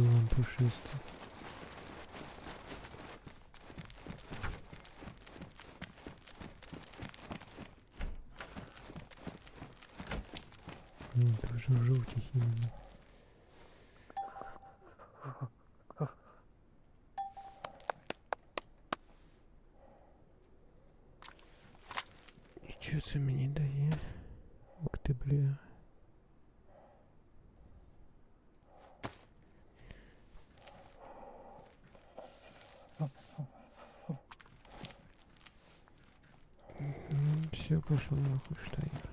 Пилом пушистим. Ні, то вже в жовтій хімії. І що це мені дає? Ух ти, бля. Все, пошел нахуй, Штайнер.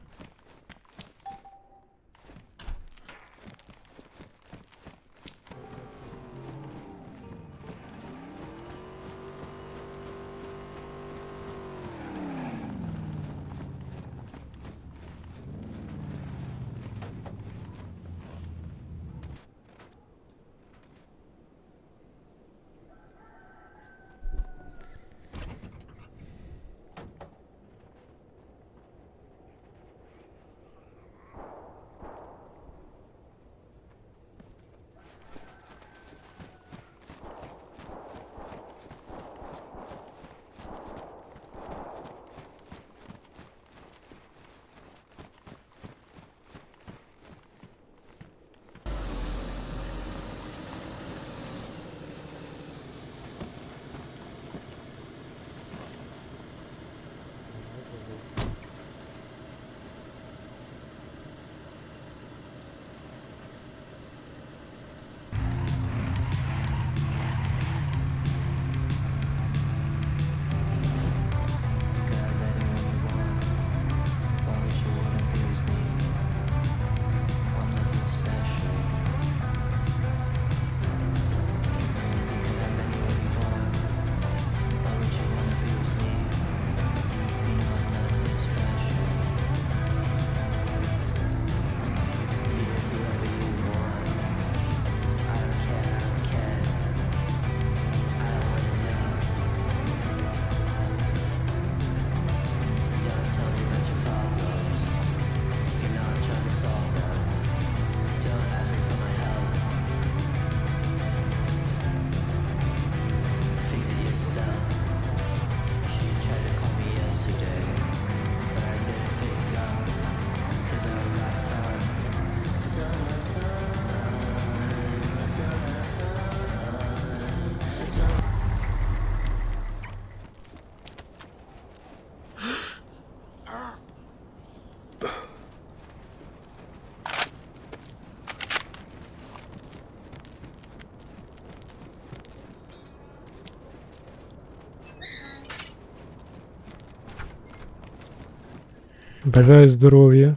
Бажаю здоров'я.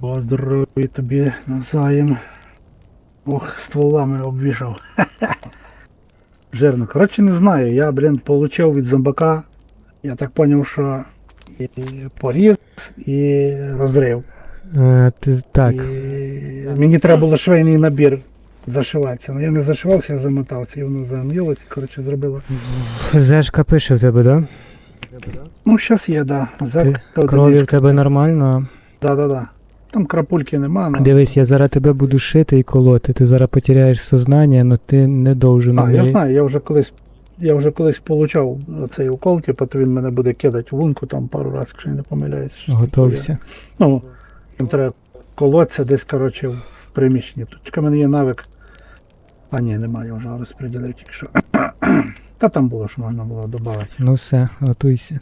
Бо здоров'я тобі навзаєм. Ох, стволами обвішав. Жирно. Коротше, не знаю. Я, блін, получив від зомбака. Я так зрозумів, що і поріз, і розрив. Е, ти, так, І мені треба було швейний набір зашиватися. Ну я не зашивався, я замотався, і воно зам'їлося, коротше, зробило. Зешка пише в тебе, да? Ну, зараз є, да. Ти, Зетка, крові в тебе нормально. Да, да, да. Там крапульки нема, ну. Дивись, я зараз тебе буду шити і колоти. Ти зараз потеряєш сознання, але ти не должен. А, я умереть. знаю, я вже колись. Я вже колись получав цей укол, типу, то він мене буде кидати в лунку там пару разів, якщо я не помиляюсь. Готовся. Ну, там треба колоться десь, коротше, в приміщенні. Тут чекай, в мене є навик. А ні, немає, я вже розподілив тільки що. Та там було, що можна було додати. Ну все, готуйся.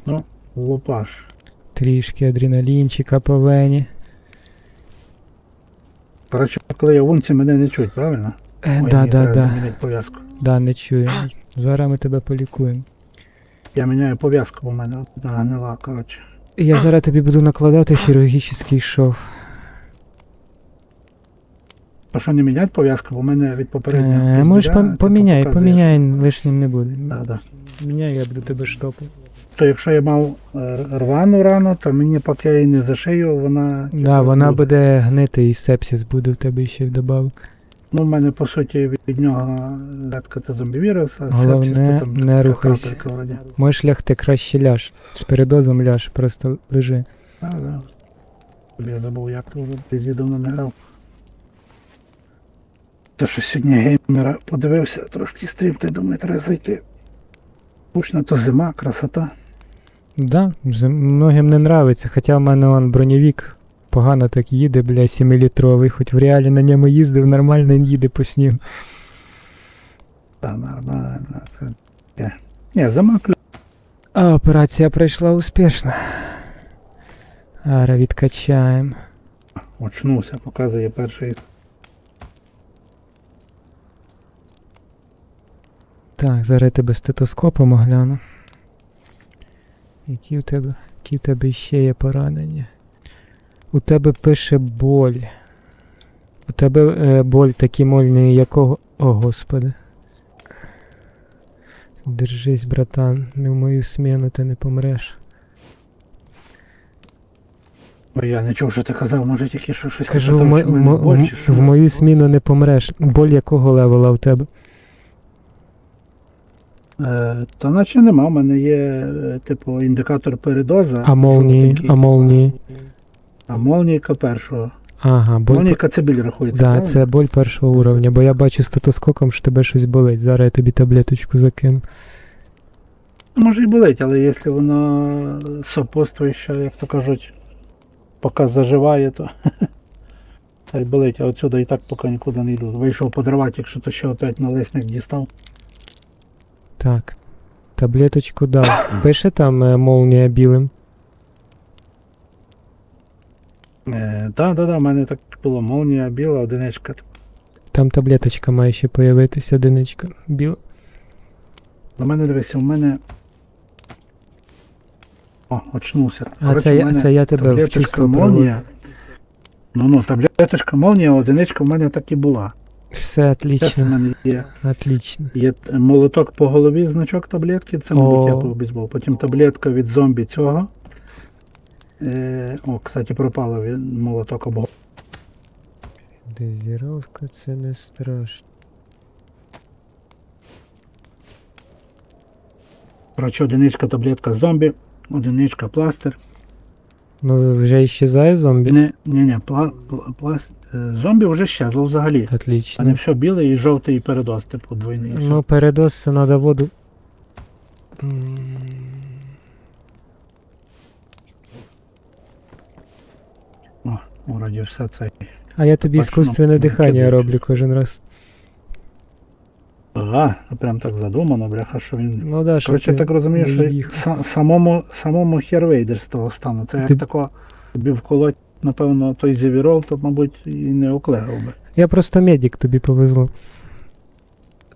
Лупаш. Трішки адреналінчика по вені. Коротше, коли я в лунці, мене не чуть, правильно? Е, Ой, да, да, да. пов'язку. Да, не чую. Зараз ми тебе полікуємо. Я міняю пов'язку, бо в мене гнила, коротше. Я зараз тобі буду накладати хірургічний шов. А що не міняти пов'язку, бо в мене від попереднього. Е, можеш пом- поміняй, поміняй, лишнім не буде. Да, да. Міняй, я буду тебе штопати. То якщо я мав е, рвану рану, то мені поки я її не зашию, вона. Да, типу, вона буде гнити і сепсис буде в тебе ще вдобавок. Ну, в мене по суті від, від нього лятка це зомбі-вірус, а Головне, сепсис, то там не така рухайся. крапелька вроді. Можеш лягти краще ляж. З передозом ляж, просто лежи. А, да. Я забув, як то вже пізді давно не грав. Те, що сьогодні геймера подивився, трошки стрім, ти думаю, треба зайти. Пучна то зима, красота. Да, многим не нравиться, хоча в мене он броньовік погано так їде, бля, 7-літровий, хоч в реалі на ньому їздив, нормально їде по снігу. Та нормально. Це... Ні, Ні, зима клю. А операція пройшла успішно. Ара відкачаємо. Очнувся, показує перший. Так, зараз я тебе стетоскопом огляну. Які у тебе, які в тебе ще є поранення? У тебе пише боль. У тебе е, боль такі мольні, якого. О, господи. Держись, братан, не в мою сміну ти не помреш. Я не чув, що ти казав, може тільки що щось Кажу, в, мо- в в, мо- в- в мою сміну не помреш. Боль якого левела у тебе? Е, та наче нема, в мене є, е, типу, індикатор передоза. А молнії, а молнії. А молнійка першого. Ага, боль. Молнійка це біль рахується. Да, правильно? це боль першого уровня, бо я бачу стетоскопом, що тебе щось болить. Зараз я тобі таблеточку закину. Може і болить, але якщо воно сопутствує ще, як то кажуть, поки заживає, то хай болить, а отсюди і так поки нікуди не йду. Вийшов подривати, якщо то ще опять налисник дістав. Так. Таблеточку дав. Пише там е, молнія білим. Е, да, да, да, в мене так було молнія біла, одиничка. Там таблеточка має ще появитися, одиничка. Біла. У мене дивися, у мене. О, очнувся. А це, я- це я тебе в таблеточка чувство молнія. Ну ну, таблеточка молнія, одиничка в мене так і була. Все отлично. мене є, Отлично. є молоток по голові, значок таблетки, це мабуть я по бейсбол. Потім таблетка від зомбі цього. Е, о, кстати, пропало від молоток об голову. Дозіровка це не страшно. Коротше, одиничка таблетка зомбі, одиничка пластир. Ну, вже іщезає зомбі? Не, не, не, пла, пла, пласт, е, зомбі вже щезло взагалі. А не все біле і жовтий і передоз, типу двойний. Ну, передоз це треба воду. О, вроді все це. А я тобі Бачу, ну, іскусственне ну, дихання роблю кожен раз. Ага, прям так задумано, бляха, що він. Ну да, Коротше, ти так розумію, не що са- самому, самому хер вийдеш з того стану. Це як Ти- тако тобі вколоть, напевно, той зівірол, то, мабуть, і не оклеїв би. Я просто медик, тобі повезло.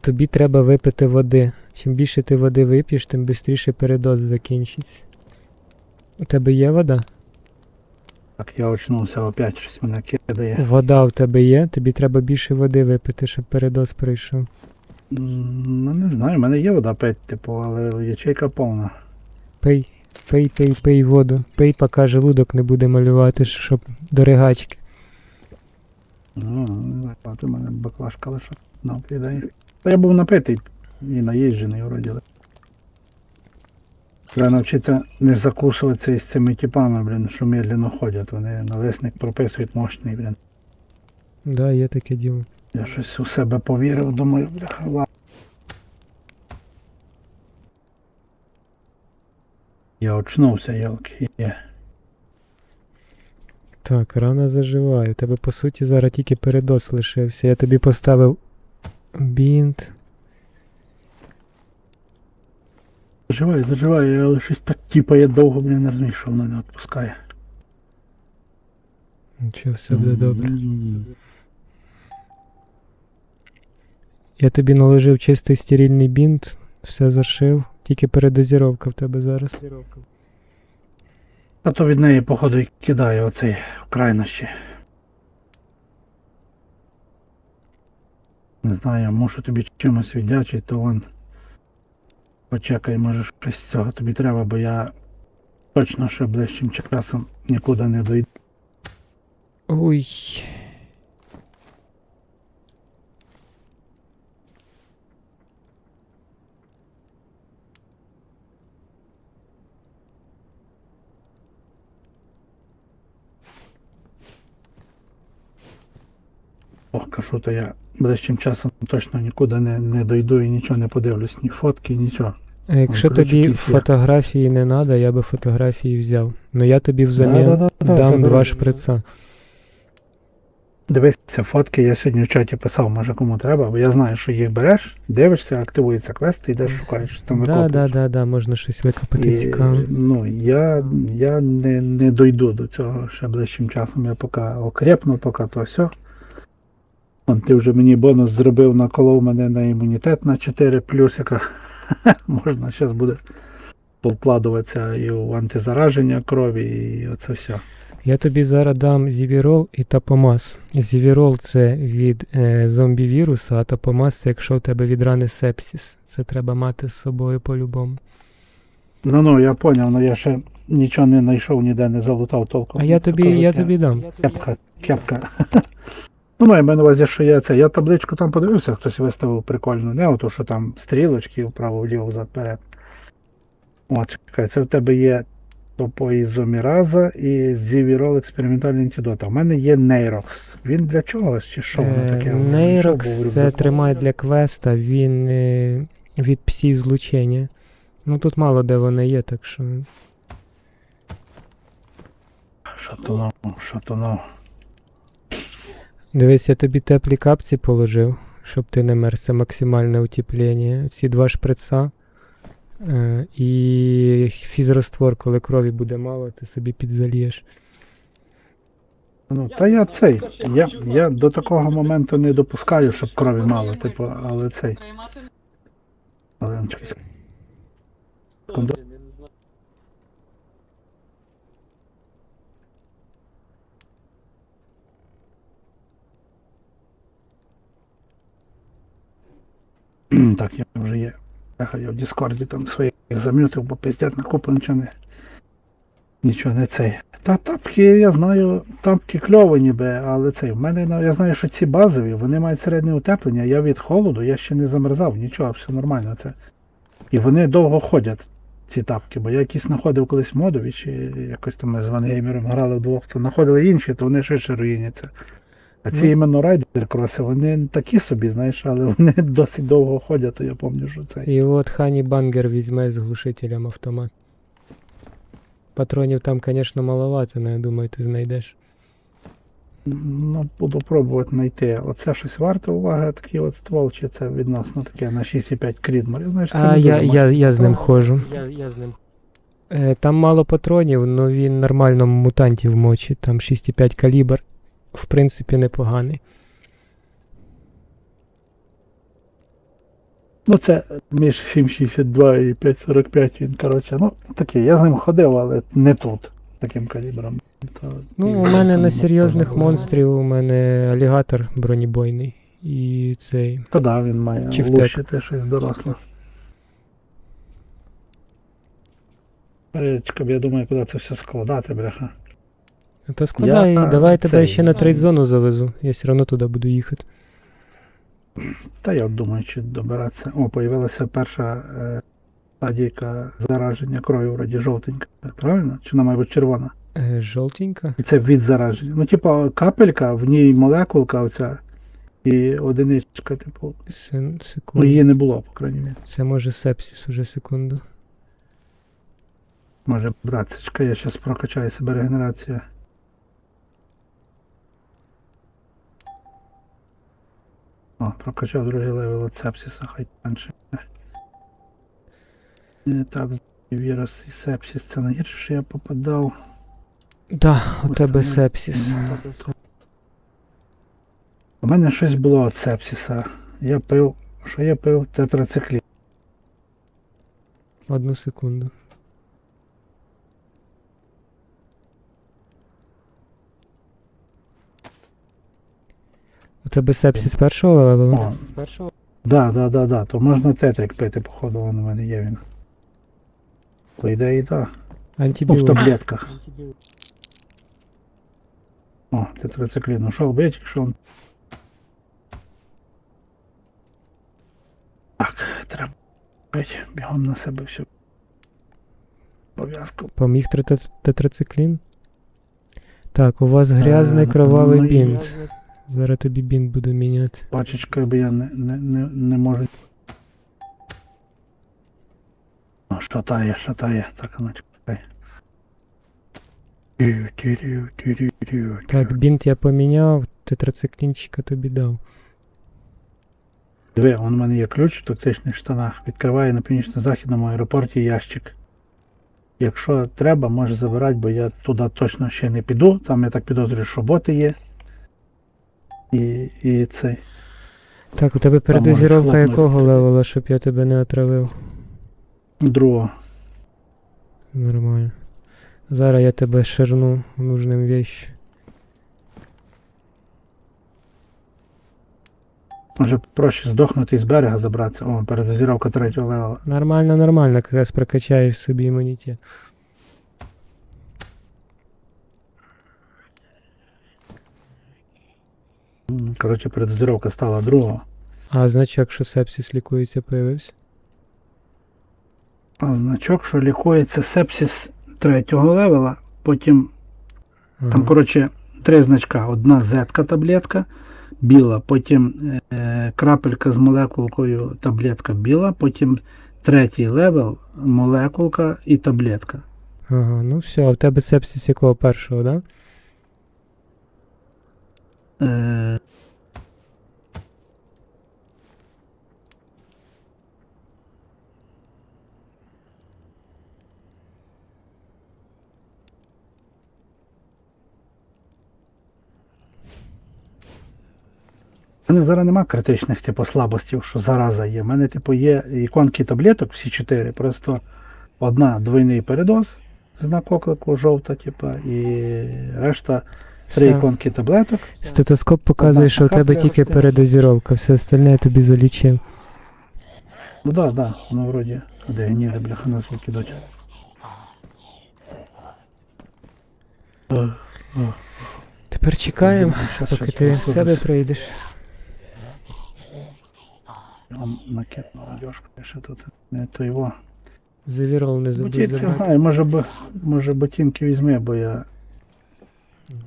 Тобі треба випити води. Чим більше ти води вип'єш, тим швидше передоз закінчиться. У тебе є вода? Так, я очнувся, опять щось мене кидає. Вода у тебе є, тобі треба більше води випити, щоб передоз пройшов. Ну, не знаю, в мене є вода пить, типу, але ячейка повна. Пий, пий, пий, пий воду. Пий, поки желудок не буде малювати, щоб до ригачки. Ну, не знаю, у мене баклажка лише напідає. Та я був напитий і наїжджений вроді. Треба навчитися не закусуватися із цими типами, блін, що медленно ходять. Вони налисник прописують мощний, блін. Да, є таке діло. Я щось у себе повірив, думаю, бляха. Я очнувся, ялки. Є. Так, рана заживає. У тебе по суті зараз тільки передоз лишився. Я тобі поставив бінт. Заживаю, заживаю, але щось так тіпає довго, блін, не розумію, що воно не відпускає. Нічого, все буде добре. Я тобі наложив чистий стерильний бінт, все зашив, тільки передозіровка в тебе зараз. А то від неї, походу, і кидає оцей в крайнощі. Не знаю, мушу тобі чимось віддячити, то вон. Почекай, може щось з цього тобі треба, бо я точно ще ближчим часом нікуди не дойду. Ой. Ох, кажу, то я ближчим часом точно нікуди не, не дойду і нічого не подивлюсь, ні фотки, нічого. А якщо коротше, тобі є. фотографії не треба, я би фотографії взяв. Ну я тобі взамін Да-да-да-да, дам заберу. два шприца. Дивися, фотки я сьогодні в чаті писав, може кому треба, бо я знаю, що їх береш, дивишся, активується квест, і йдеш шукаєш, там Да, да, да, да, можна щось викопати І, цікаве. Ну, я, я не, не дойду до цього ще ближчим часом. Я поки окрепну, поки то все. Ти вже мені бонус зробив, наколов мене на імунітет на 4 плюсика. Можна зараз буде повкладуватися і в антизараження крові, і оце все. Я тобі зараз дам зівірол і тапомас. Зівірол це від е, зомбі-віруса, а тапомас це якщо у тебе від рани сепсіс. Це треба мати з собою по-любому. Ну ну, я зрозумів, але я ще нічого не знайшов, ніде не залутав толком. А я тобі, Кажуть, я тобі дам. Кепка, кепка. Ну, маю на увазі, що я це. Я табличку там подивився, хтось виставив прикольно. Не ото, що там стрілочки вправо, вліво, взад, вперед. О, чекай, це в тебе є топоізоміраза і зівірол експериментальний антидот. А в мене є нейрокс. Він для чогось чи що воно таке? Я бо Нейрокс це тримай для квеста, він е, від псі злучення. Ну тут мало де вони є, так що. То ну. Дивись, я тобі теплі капці положив, щоб ти не мерз, це максимальне утеплення. Ці два шприца. Е, і фізроствор, коли крові буде мало, ти собі підзальєш. Ну, та я цей. Я, я до такого моменту не допускаю, щоб крові мало, типу, але цей. Але ну, чекай, секунду. Так, я вже є. Я в Діскорді там своїх замютив, бо пиздять на купу нічого не. Нічого не цей. Та тапки, я знаю, тапки кльово ніби, але цей. В мене я знаю, що ці базові, вони мають середнє утеплення. Я від холоду, я ще не замерзав, нічого, все нормально це. І вони довго ходять, ці тапки, бо я якісь знаходив колись модові, чи якось там ми з вангеймером грали вдвох, то знаходили інші, то вони швидше руїняться. А ці Ну. іменно райдер кроси, вони такі собі, знаєш, але вони досить довго ходять, то я пам'ятаю, що це. І от Хані Бангер візьме з глушителем автомат. Патронів там, звісно, маловато, але я думаю, ти знайдеш. Ну, буду пробувати знайти. Оце щось варте уваги, такий от ствол, чи це відносно таке на 6,5 Крідмор. Я знаю, що це А не я, дуже я, я з ним ходжу. Е, Там мало патронів, але він нормально мутантів мочить, там 6,5 калібр. В принципі, непоганий. Ну, це між 7,62 і 5,45 він, коротше, ну, такий. Я з ним ходив, але не тут, таким калібром. То, Ну, і у мене там на серйозних монстрів у мене алігатор бронебойний. І цей. Та да, він має влучити щось доросле. Речка, я думаю, куди це все складати, бляха. Та складай, Я, давай я тебе цей, ще на трейдзону завезу. Я все одно туди буду їхати. Та я от думаю, чи добиратися. О, появилася перша е, стадійка зараження крові, вроді жовтенька. Правильно? Чи вона має бути червона? Е, жовтенька. І це від зараження. Ну, типу, капелька, в ній молекулка оця і одиничка, типу. Се- Ну, Секунду. її не було, по крайній мірі. Це може сепсіс уже секунду. Може, братцечка, я зараз прокачаю себе регенерація. О, прокачав другий левел от сепсиса, хай менше. Так, вірус і сепсис, це найгірше, що я попадав. Да, у Ось тебе там, сепсіс. У мене щось було від сепсиса. Я пив. Що я пив? Тетрациклін. Одну секунду. У тебе сепсіс першого левелу? О, да, да, да, да. То можна тетрик пити, походу, вон у мене є він. По ідеї, так. Ну, в таблетках. О, тетрациклін. Ушел бить, що он. Так, треба пить. Бігом на себе все. Пов'язку. Поміг тет- тетрациклін? Так, у вас грязний Е, кровавий ну, бінт. Зараз тобі бінт буду міняти. Пачечка, бо я не, не, не, не можу. О, шатає, шатає, так тю, тю, Так, бінт я поміняв, тетрациклінчика тобі дав. Диви, он у мене є ключ в тактичних штанах. Відкриває на північно-західному аеропорті ящик. Якщо треба, може забирати, бо я туди точно ще не піду. Там я так підозрюю, що боти є. І, і цей. Так, у тебе передозіровка якого левела, щоб я тебе не отравив? Другого. Нормально. Зараз я тебе ширну нужним вещь. Може проще здохнути і з берега забратися. О, передозіровка третього левела. Нормально, нормально, якраз прокачаєш собі імунітет. Коротше, передозіровка стала другого. А значок, що сепсис лікується, появився? А значок, що лікується сепсис третього левела. Потім Ага. Там, коротше, три значка. Одна зетка таблетка біла, потім е, крапелька з молекулкою таблетка біла, потім третій левел, молекулка і таблетка. ага, ну все, а в тебе сепсис якого першого, да? Е, У мене зараз нема критичних типу слабостей, що зараза є. У мене, типу, є іконки таблеток, всі чотири, просто одна двойний передоз, знак оклику, жовта, типу, і решта три Все. іконки таблеток. Стетоскоп показує, Одна що у тебе тільки стоїть. передозіровка, все остальне я тобі залічив. Ну да, да, воно вроді. Де гніде, бляха, на звуки дуть. Тепер чекаємо, поки ти в себе прийдеш. Накет молодежка, ще тут не то його. Не Ботинки забрати. знаю, може б, може ботинки візьми, бо я.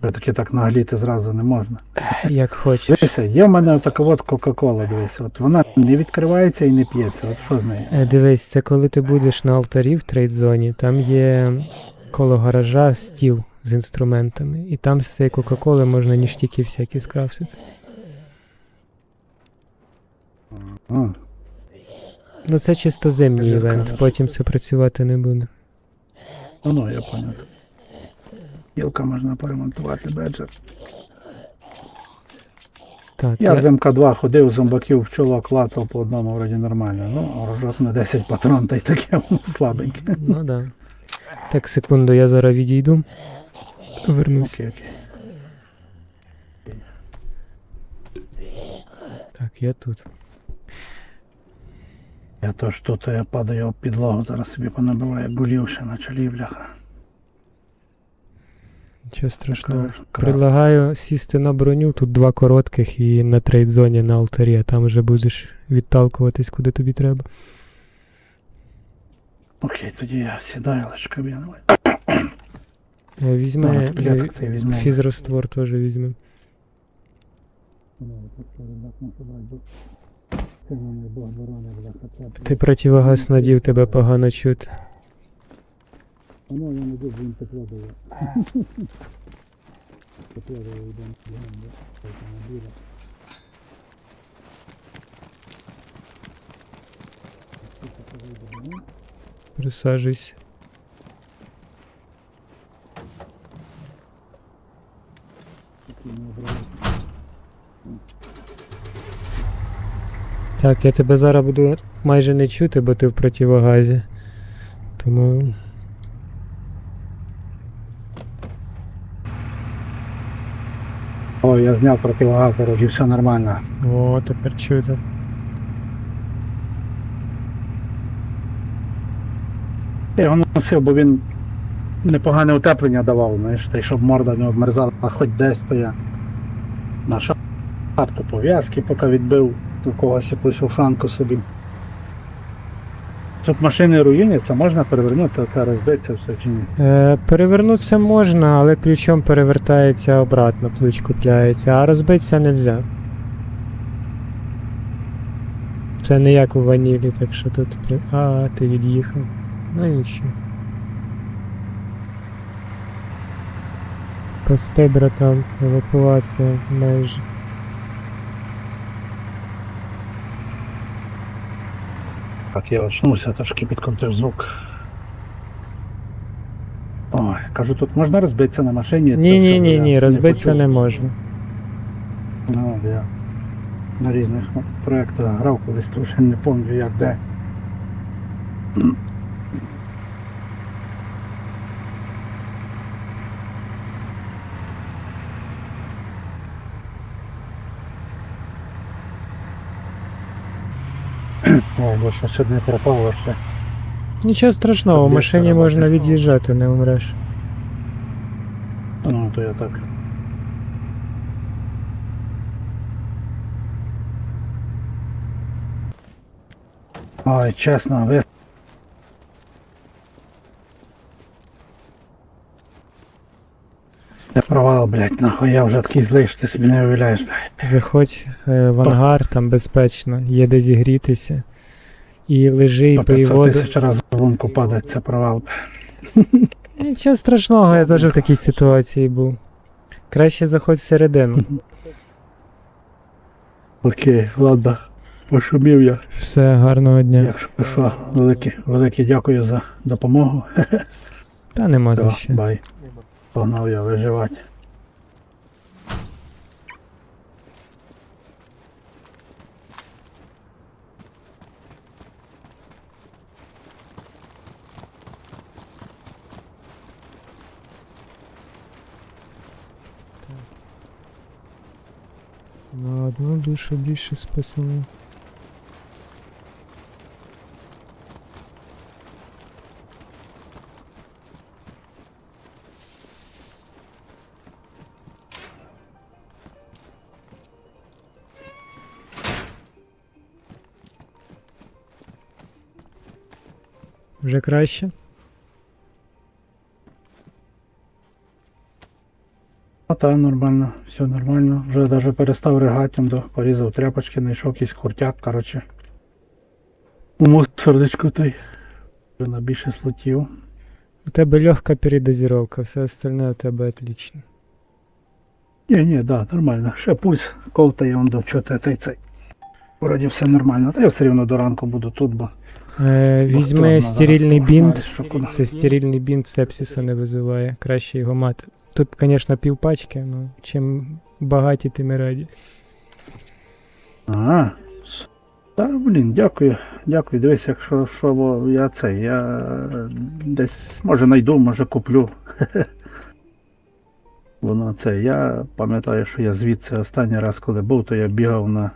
Я таки так нагліти зразу не можна. Як хочеш. Дивися, є в мене така от Кока-Кола, дивися. От вона не відкривається і не п'ється. От що з нею? Е, Дивись, це коли ти будеш на алтарі в трейдзоні, там є коло гаража стіл з інструментами, і там з цієї Кока-Коли можна ніштяки всякі скрафтити. А, Ну це чисто зимній Біля івент, потім це працювати не буде. ну, ну, я понял. Гілка можна поремонтувати, беджер. Так, Я я... з МК2 ходив, зомбаків в чоло клацав по одному вроді нормально. Ну, рожок на 10 патрон та й таке воно слабеньке. Ну да. Так, секунду, я зараз відійду. Вернуся. Окей, окей. Так, я тут. Я теж тут я падаю об підлогу, зараз собі понабиваю гулів ще на чолі, бляха. Нічого страшного. Предлагаю сісти на броню, тут два коротких і на трейдзоні на алтарі, а там вже будеш відталкуватись куди тобі треба. Окей, тоді я сідаю, лачка б'яну. Е, е, візьму. фізроствор теж візьми. Ти противогаз надів, тебе погано чути. Воно я не дуже він дає. Тепло дає, йдемо бігом, автомобіля. Присаджуйся. Так, я тебе зараз буду майже не чути, бо ти в противогазі. Тому. О, я зняв противогаз, і все нормально. О, тепер чути. Я його носив, бо він непогане утеплення давав, знаєш, та й щоб морда не обмерзала, а хоч десь то я на шапку пов'язки, поки відбив у когось якусь ушанку собі. Тут машини руїняться, можна перевернути, оце розбиться все чи ні? Е, перевернутися можна, але ключом перевертається обратно, ключ купляється, а розбитися не можна. Це не як у ванілі, так що тут. А, ти від'їхав. Ну нічого. Поспи, братан, евакуація майже. Так, я очнувся, трошки підкрутив звук. Ой, кажу, тут можна розбитися на машині? Ні, ні, ні, ні, розбитися не можна. Ну, я на різних проєктах грав колись, то вже не пам'ятаю як де. О, бо що сьогодні пропало ще. Нічого страшного, в машині можна від'їжджати, не умреш. Ну, то я так. Ой, чесно, ви. Це провал, блядь, нахуй я вже такий злий, що ти собі не уявляєш, блядь. Заходь е, в ангар, там безпечно, є де зігрітися. І лежи і пий 500 воду. тисяч разів в лунку падать, це провал. Нічого страшного, я теж в такій ситуації був. Краще заходь всередину. Окей, ладно, пошумів я. Все, гарного дня. Якщо що, велике, велике дякую за допомогу. Та нема за Все, що. бай. Погнав я виживати. На одну душу більше списано. Вже краще? Та нормально, все нормально. Вже навіть перестав ригати, до порізав тряпочки, знайшов якийсь куртяк, коротше. У мусорничку той. Вже на більше слотів. У тебе легка передозировка, все остальне у тебе отлично. Ні, ні, да, нормально. Ще пульс ковтає он до чого цей. Вроді все нормально. Та я все рівно до ранку буду тут, бо. Е, Бо візьми стерильний бінт. Це стерильний бінт сепсиса не визиває. Краще його мати. Тут, звісно, півпачки, але чим багаті, тим і раді. Ага. Та, блін, дякую, дякую. Дивись, якщо що, бо я це, я е, десь може знайду, може куплю. Воно це. Я пам'ятаю, що я звідси останній раз, коли був, то я бігав на.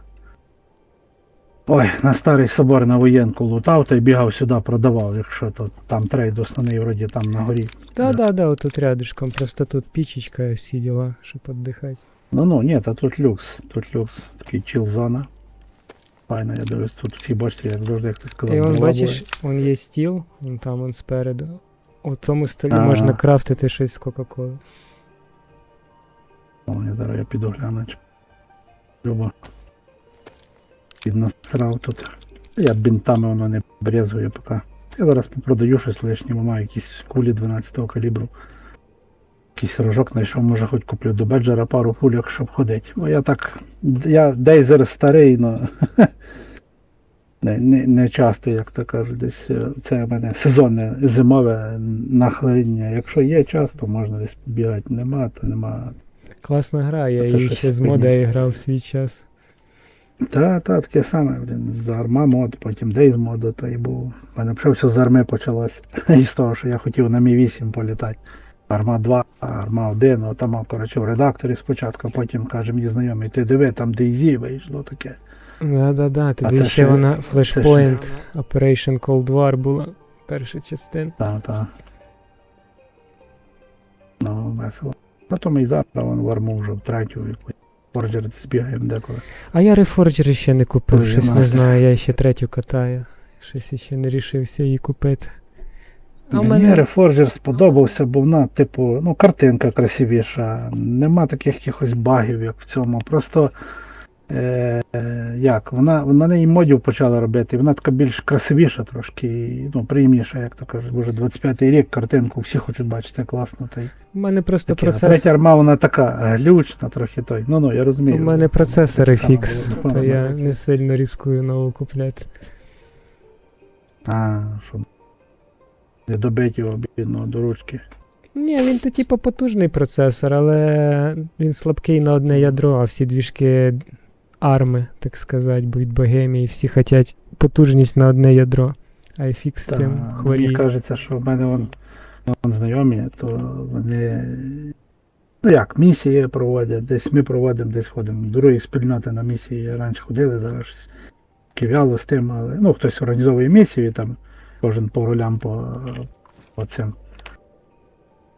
Ой, на старий собор на воєнку лутав та й бігав сюди, продавав, якщо то там трейд основний вроді там на горі. Та, да, да, отут рядышком. Просто тут пічечка і всі діла, щоб віддихати. Ну ну, ні, та тут люкс, тут люкс, такий чіл-зона. Файно, я дивлюсь, тут всі бачите, як завжди, як ти сказав. І он, бачиш, он є стіл, вон там он спереду. У цьому столі Ага. можна крафтити щось з Кока-Коли. О, я зараз я піду гляну. чи- Люба. Піднасрав тут. Я бінтами воно не брезгую поки. Я зараз попродаю щось лишнє, маю якісь кулі 12-го калібру. Якийсь рожок знайшов, може хоч куплю до беджера пару кульок, щоб ходити. Бо я так. Я дейзер старий, но не, не, не часто, як то кажуть, десь е, це в мене сезонне зимове нахлиння. Якщо є час, то можна десь побігати. Нема, то нема. Класна гра, я її ще з мода грав в свій час. Та, та, таке саме, блін, з арма мод, потім Дейз моду, то і був. У мене взагалі все з арми почалось. Із того, що я хотів на Мі 8 політати. Арма 2, арма 1, ну там, коротше, в редакторі спочатку, потім каже мені знайомий, ти диви, там DayZ вийшло таке. Да-да-да, тоді це ще ще- вона Flashpoint Operation Cold War була. Перша частина. Та, та. Ну, весело. Потім і зараз вон в арму вже в третю якусь. Форджер збігаємо деколи. А я рефорджери ще не купив, Дуже щось не знаю, я ще третю катаю. Щось ще не рішився її купити. А Мені мене Reforger сподобався, бо вона, типу, ну, картинка красивіша. Нема таких якихось багів, як в цьому. Просто е, е, як, вона, вона неї модів почала робити, вона така більш красивіша трошки, ну, приємніша, як то кажуть. Боже, 25-й рік картинку всі хочуть бачити, класно. Та й в мене просто таке. А. Третя арма, вона така глючна, трохи той. Ну ну, я розумію. У мене процесори Так фікс, то я не сильно ризикую нову купляти. А, щоб не добити його бідного до ручки. Ні, він то типу потужний процесор, але він слабкий на одне ядро, а всі двіжки арми, так сказати, будуть богемії, всі хочуть потужність на одне ядро. А FX з цим Мені кажеться, що в мене вон, вон знайомі, то вони. Ну як, місії проводять, десь ми проводимо, десь ходимо. Другі спільноти на місії раніше ходили, зараз щось кив'яло з тим, але ну хтось організовує місії, там кожен по ролям по, по цим.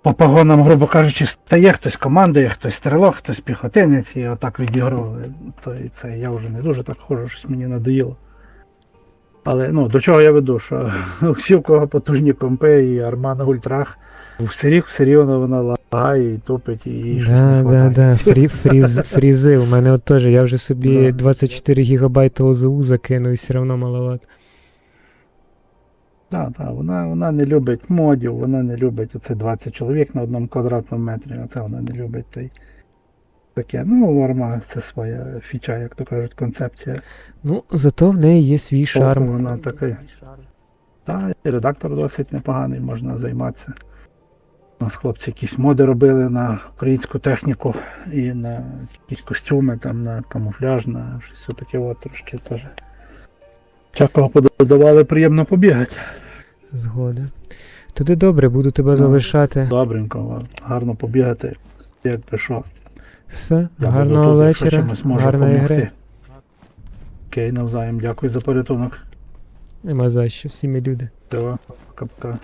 По погонам, грубо кажучи, стає, хтось командує, хтось стрілок, хтось піхотинець, і отак відігровує. То і це я вже не дуже так ходжу, щось мені надоїло. Але ну, до чого я веду, що всі, у кого потужні компи і арма на ультрах, все рік все рівно вона лагає і тупить, і їй щось не Да, да, хватає. да, фрі, фріз, фрізи. У мене от теж, я вже собі Да. 24 гігабайта ОЗУ закинув і все одно маловато. Да, да, вона, вона не любить модів, вона не любить оце 20 чоловік на одному квадратному метрі, оце вона не любить. Та й таке. Ну, арма це своя фіча, як то кажуть, концепція. Ну, зато в неї є свій Шарм. шарм. Вона такий. Та, і редактор досить непоганий, можна займатися. У нас хлопці якісь моди робили на українську техніку і на якісь костюми, там, на камуфляж, на щось таке от трошки теж. Всякого подавали, приємно побігати. Згода. Туди добре, буду тебе Ну. залишати. Добренько, гарно побігати, як би що. Все, Я гарного тут, вечора, гарної гри. Окей, навзаєм, дякую за порятунок. Нема за що, всі ми люди. Давай, пока-пока.